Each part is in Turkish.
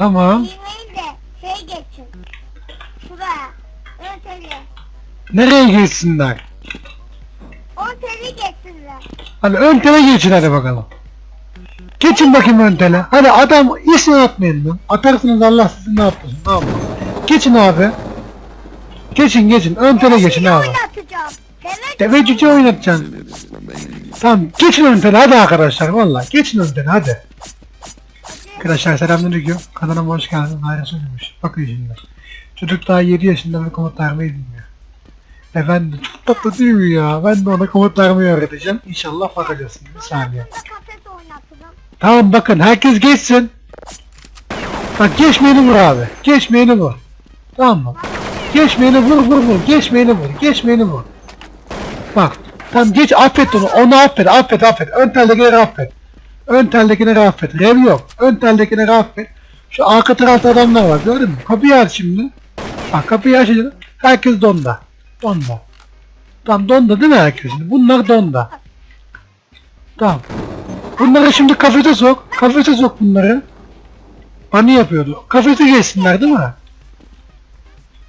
Tamam. De şey geçsin. Şuraya. Ön teli. Nereye geçsinler? Ön teli geçsinler. Hadi ön tele geçin hadi bakalım. Geçin bakayım ön tele. Hadi adam isim atmayın lan. Atarsınız Allah sizi ne yapmasın ne yapmasın. Geçin abi. Geçin geçin ön tele geçin abi. oynatacağım. Deve cüce oynatacaksın. Tamam geçin ön tele hadi arkadaşlar valla. Geçin ön tele hadi. Arkadaşlar selamünaleyküm. Kanalıma hoş geldiniz. Hayır söylemiş. Bakın şimdi. Çocuk daha 7 yaşında ve komut vermeyi bilmiyor. Efendim çok tatlı değil mi ya? Ben de ona komut vermeyi öğreteceğim. İnşallah bakacağız. Bir saniye. Tamam bakın herkes geçsin. Bak geçmeyeni vur abi. Geçmeyeni vur. Tamam mı? Geçmeyeni vur vur vur. Geçmeyeni vur. Geçmeyeni vur. Bak. Tamam geç affet onu. Onu affet. Affet affet. Ön teldekileri affet. Ön teldekileri affet. Rev yok. Ön teldekileri affet. Şu arka tarafta adamlar var. Gördün mü? Kapıyı aç şimdi. Bak kapıyı açınca herkes donda. Donda. Tamam donda değil mi herkes? Şimdi Bunlar donda. Tamam. Bunları şimdi kafese sok. Kafese sok bunları. Hani yapıyordu? Kafese geçsinler değil mi?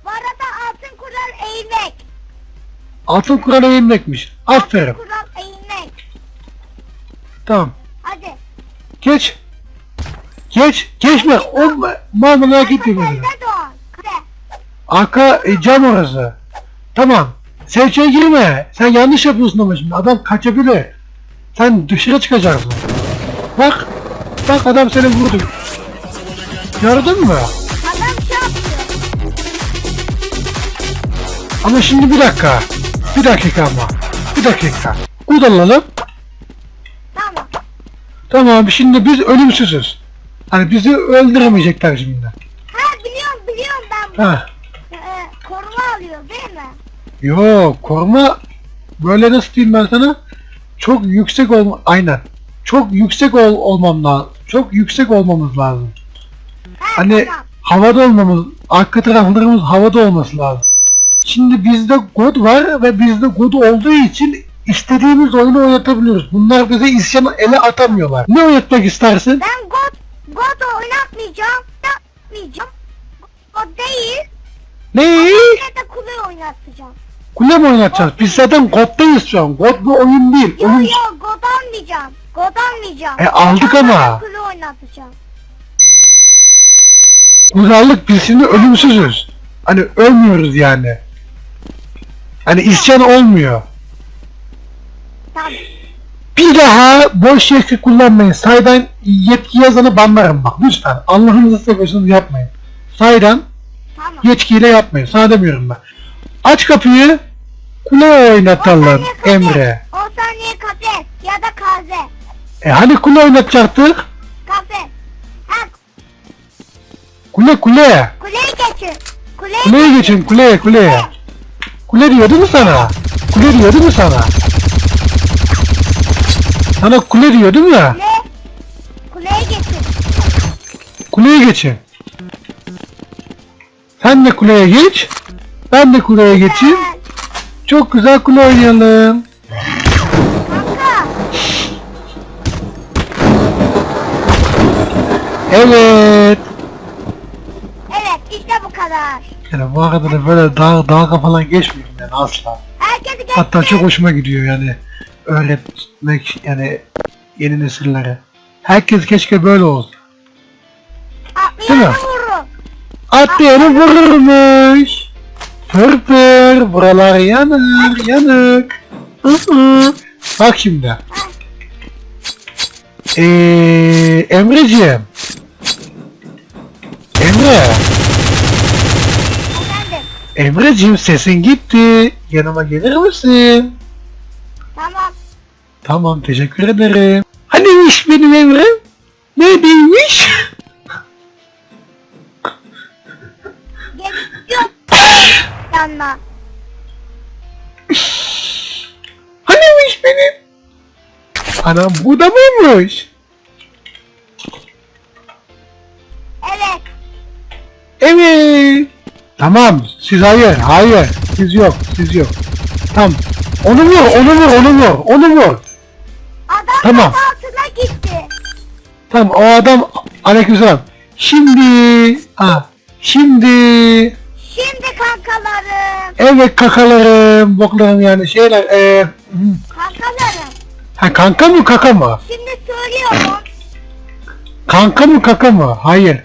Bu arada altın kural eğmek. Altın kurala eğilmekmiş. Aferin. Kural eğmek. Tamam. Geç. Geç. Geçme. O doğan. Kafe. Arka e, cam orası. Tamam. Sen içeri girme. Sen yanlış yapıyorsun ama şimdi. Adam kaçabilir. Sen dışarı çıkacaksın. Bak. Bak adam seni vurdu. Gördün mü? Adam şey yapıyor. Ama şimdi bir dakika. Bir dakika ama. Bir dakika. Tamam. Tamam şimdi biz ölümsüzüz. Hani bizi öldüremeyecekler şimdi. Ha biliyorum biliyorum ben bu. Ha. Ee, koruma alıyor değil mi? Yok koruma böyle nasıl diyeyim ben sana? Çok yüksek olma aynen. Çok yüksek ol olmam lazım. Çok yüksek olmamız lazım. Ha, Hani tamam. havada olmamız, arka taraflarımız havada olması lazım. Şimdi bizde God var ve bizde God olduğu için istediğimiz oyunu oynatabiliyoruz. Bunlar bize isyanı ele atamıyorlar. Ne oynatmak istersin? Ben God, God oynatmayacağım. Oynatmayacağım. God değil. Ne? Da kule oynatacağım. Kule mi oynatacağız? Biz zaten God'dayız şu an. God bir oyun değil. Yok Oyun... yok God almayacağım. God almayacağım. E, aldık ama. Kule oynatacağım. Kurallık biz şimdi ölümsüzüz. Hani ölmüyoruz yani. Hani isyan olmuyor. Bir daha boş yetki kullanmayın. Saydan yetki yazanı banlarım bak lütfen. Allah'ınızı seviyorsunuz yapmayın. Saydan Tamam. yetkiyle yapmayın. Sana demiyorum ben. Aç kapıyı. Kule oynatalım. Emre. 10 saniye kafe ya da kaze. E hani kule oynatacaktık? Kafe. Ha Kule kule. kuleye geçin. Kuleye, Kuleye geçin kuleye kuleye. Kule diyor değil mi sana? Kule diyor değil mi sana? Sana kule diyor değil mi? Kule. Kuleye geçin. Kuleye geçin. Sen de kuleye geç. Ben de kuleye geçeyim. Çok güzel kule oynayalım. Kanka. Evet. Evet işte bu kadar. Yani bu arada da böyle dağ, dalga falan geçmiyorum yani asla. Herkes geçti. Hatta çok hoşuma gidiyor yani öğretmek yani yeni nesillere. Herkes keşke böyle olsun. Değil mi? Atlayanı vururmuş. Pır pır buralar yanık. Hı. Bak şimdi. Eee Emreciğim. Emre. Efendim. Emreciğim sesin gitti. Yanıma gelir misin? Tamam. Tamam teşekkür ederim. Haniymiş benim Emre'm? Neredeymiş? Geliyor. Yanına. Haniymiş benim? Anam bu da mıymış? Evet. Evet. Tamam siz hayır hayır siz yok siz yok. Tamam. Onu vur onu vur onu vur onu vur. Tamam. altına gitti. Tamam o adam aleykümselam. Şimdi. Ha. Şimdi. Şimdi kankalarım. Evet kakalarım, boklarım yani şeyler. E. Kankalarım. ha kanka mı kaka mı? Şimdi söylüyorum. Kanka mı kaka mı? Hayır.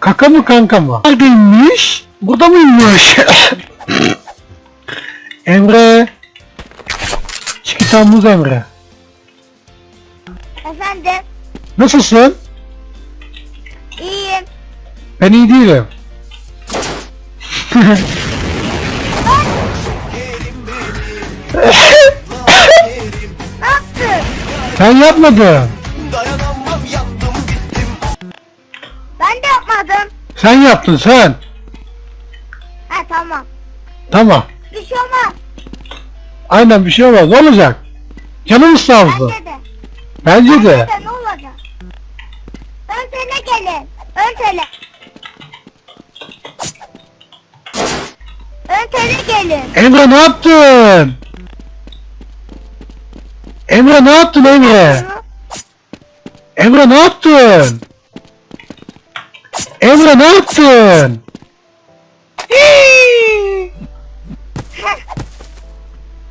Kaka mı kanka mı? Neredeymiş? Burada mıymış? Emre. Çikitamuz Emre. Efendim. Nasılsın? İyiyim. Ben iyi değilim. Ne yaptın? ben de yapmadım. Sen yaptın sen. Ha tamam. Tamam. Bir şey olmaz. Aynen bir şey olmaz. Ne olacak? Sağ olsun. Bence de. Bence de. ne olacak? Ön tele gelin. Ön tele. Ön tele gelin. Emre ne yaptın? Emre ne yaptın Emre? Emre ne yaptın? Emre ne yaptın?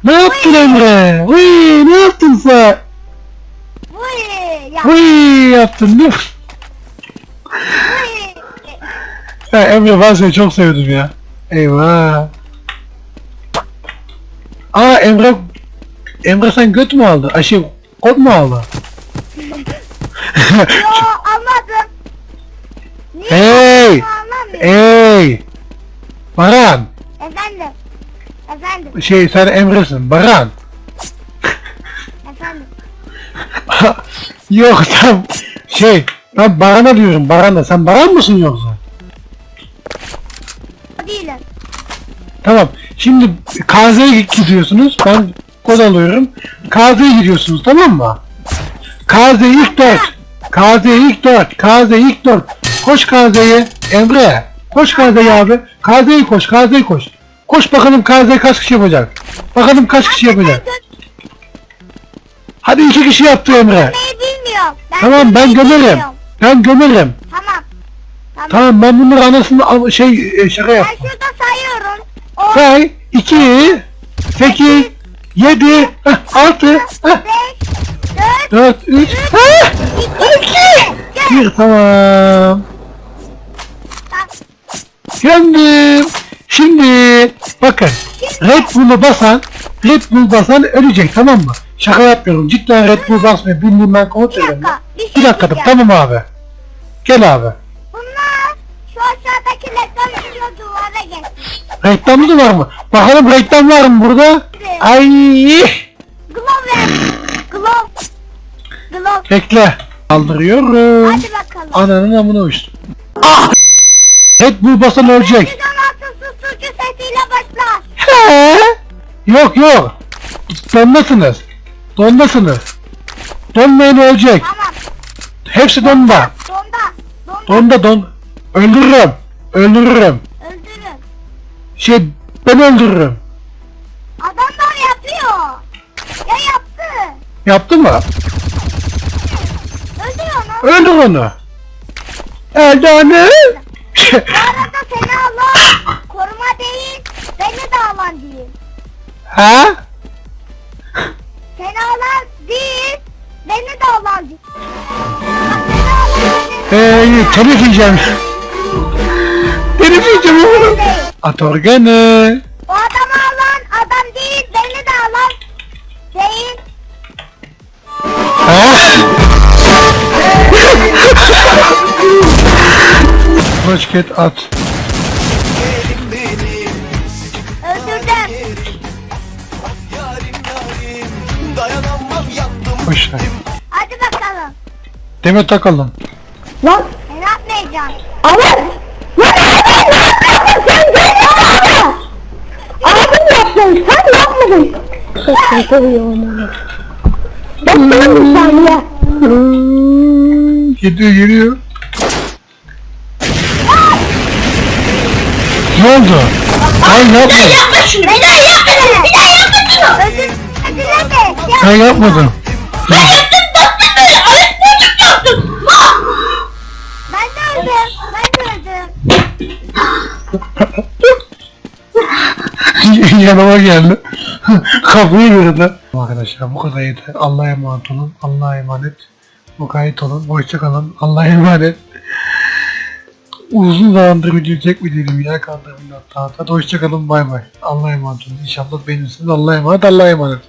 Ne yaptın Emre? Uy, ne yaptın sen? Uy yaptın değil mi? Ya Emre ben seni çok sevdim ya. Eyvah. Aa Emre Emre sen göt mü aldın? Ay şey kod mu aldın? Yo. Niye Hey! aldığımı anlamıyorum. Ey! Baran! Efendim. Efendim. Şey sen Emre'sin. Baran! Yok sen şey ben Baran'a diyorum Baran'a. Sen Baran mısın yoksa? Değilim. Tamam. Şimdi KZ'ye gidiyorsunuz. Ben kod alıyorum. KZ'ye gidiyorsunuz tamam mı? KZ ilk 4. KZ ilk 4. KZ ilk 4. Koş KZ'ye. Emre. Koş KZ'ye abi. KZ'ye koş. KZ'ye koş. Koş bakalım KZ kaç kişi yapacak. Bakalım kaç kişi yapacak. Hadi iki kişi yaptı Emre. gömmeyi bilmiyorum. Ben Tamam ben gömmeyi gömerim. bilmiyorum. Ben gömerim. Tamam. Tamam. Ben bunları anasını şey e, şaka yap. Ben şurada sayıyorum. 10, Say 2 8 7 6 5, 4, 4 3 2, 1. Bir tamam. Gömdüm. Şimdi bakın Red Bull'u basan Red Bull basan ölecek tamam mı? Şaka yapmıyorum. Cidden Red Bull basmıyor. Bildiğim ben komut Bir şey Bir dakika diyeceğim. tamam abi. Gel abi. Bunlar şu aşağıdaki reklam yazıyor duvara geçsin. Reklamı da var mı? Bakalım reklam var mı burada? Ay. Glove ver. Glove. Glove. Bekle. Kaldırıyorum. Hadi bakalım. Ananın amına uçtu. Ah! Red Bull basan ölecek. 116 susturucu sesiyle başlar. He? Yok yok. Dondasınız. Dondasınız. Donmayın ölecek. Tamam. Hepsi donda. Donda. Donda. Donda don. Öldürürüm. Öldürürüm. Öldürün. Şey ben öldürürüm. Adamlar yapıyor. Ya yaptı. Yaptı mı? Öldür onu. Öldür onu. Öldü onu. Bu arada seni alan koruma değil, beni de alan değil. ha? Değil, beni de alan değil. Bak seni alan beni. Ee, telif yiyeceğim. Telif yiyeceğim oğlum. değil. Atorganı. O adamı alan adam değil, beni de alan değil. Başket at. Boş ver. Hadi bakalım. Demet takalım. Lan. Seni atmayacağım. Ama lan Abim yaptın, sen yapmadın. Çok seviyorum onu. Bekleyin bir saniye. Geliyor geliyor. Ne oldu? Ay yapma. Yapma şunu, bir daha yapma bir daha yapma şunu. Özür de. Ben yapmadım. Ben yaptım, baktım böyle, ayıp bulduk yaptım. Ben de öldüm. Ben de. Yanıma geldi. Kapıyı kırdı. Arkadaşlar bu kadar yeter. Allah'a emanet olun. Allah'a emanet. Mukayyet olun. Hoşça kalın. Allah'a emanet. Uzun zamandır video çekmediğim yer kaldırımda. Hadi hoşça kalın. Bay bay. Allah'a emanet olun. İnşallah beğenirsiniz. Allah'a emanet. Allah'a emanet.